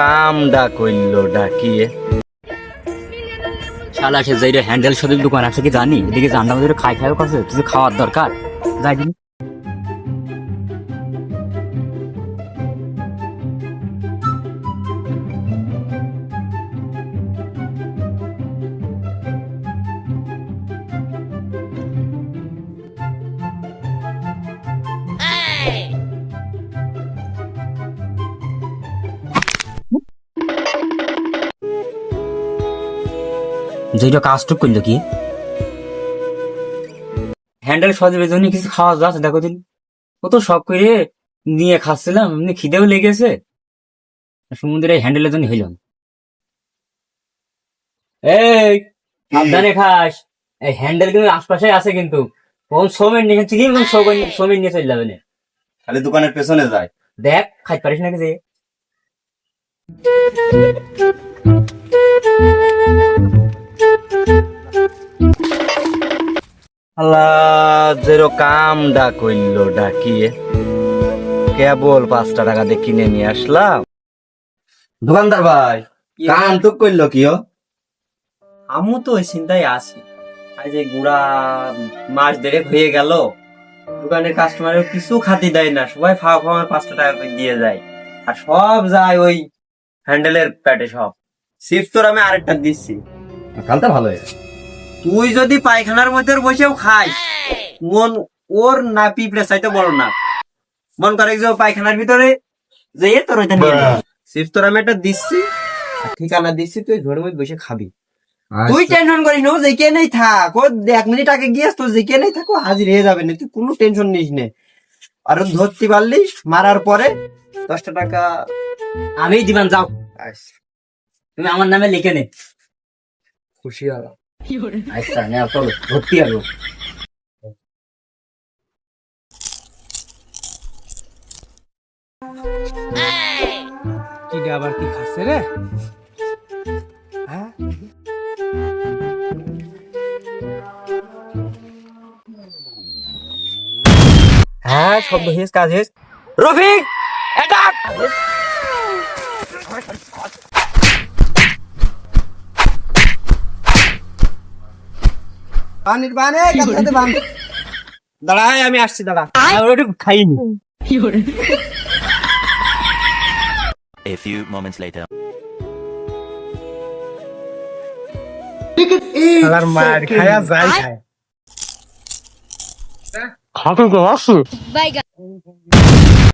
কাম ডাকিয়ে। Handle সদের দোকান আছে কি জানি? এদিকে জানলাম খাই খাই কিছু খাওয়ার দরকার? যাই যেটা কাজটুক করল কি? হ্যান্ডেল সজের জন্য কিছু খাওয়া যাচ্ছে দেখো দিন। ও তো শখ করে নিয়ে খাচ্ছিলাম এমনি খিদেও লেগেছে। সমুদ্রে হ্যান্ডেলের জন্য হইলাম এই সাবধানে খাস। এই হ্যান্ডেল কিন্তু আশপাশে আছে কিন্তু। কোন সোমেন নিয়ে চিনি এবং সোমেন নিয়ে চলে যাবে না। খালি দোকানের পেছনে যায়। দেখ খাই পারিস নাকি যে। আল্লাহ যেরো ডাকিয়ে কেবল পাঁচটা টাকা দিয়ে কিনে নিয়ে আসলাম। দোকানদার ভাই কাম তো কইল কি আমু তো ওই চিন্তায় আছি। আজ এই গুড়া মাস দেড়েক হয়ে গেল দোকানের কাস্টমারের কিছু খাতি দেয় না সবাই ফাওয়া ফাওয়া পাঁচটা টাকা করে দিয়ে যায়। আর সব যায় ওই হ্যান্ডেলের প্যাটে সব। সিফ তোর আমি আরেকটা দিচ্ছি। কালটা ভালো হয়েছে। তুই যদি পায়খানার মধ্যে বসেও খাই মন ওর না পিঁপড়ে চাইতে বড় না। মন করে যে পায়খানার ভিতরে যে তোর ওইটা নিয়ে। সিফ তোর আমি একটা দিচ্ছি ঠিকানা দিচ্ছি তুই ঘরের মধ্যে বসে খাবি। তুই টেনশন করিস না ও যেখানেই থাক ও এক মিনিট আগে গিয়েস তো যেখানেই থাকো হাজির হয়ে যাবে না তুই কোনো টেনশন নিস নে। আর ধরতে পারলি মারার পরে দশটা টাকা আমি দিবান যাও। তুমি আমার নামে লিখে নে। খুশি হলো আচ্ছা নেওয়া চলো ভর্তি হলো কি রে আবার কি খাচ্ছে রে? হ্যাঁ? হ্যাঁ শব্দ হেস কাজ হেস রফিক এটা পানির বানে কাপড়াতে বান দাঁড়া আমি আসছি দাঁড়া। আর খাইনি। A few moments later. খায় Bye, guys.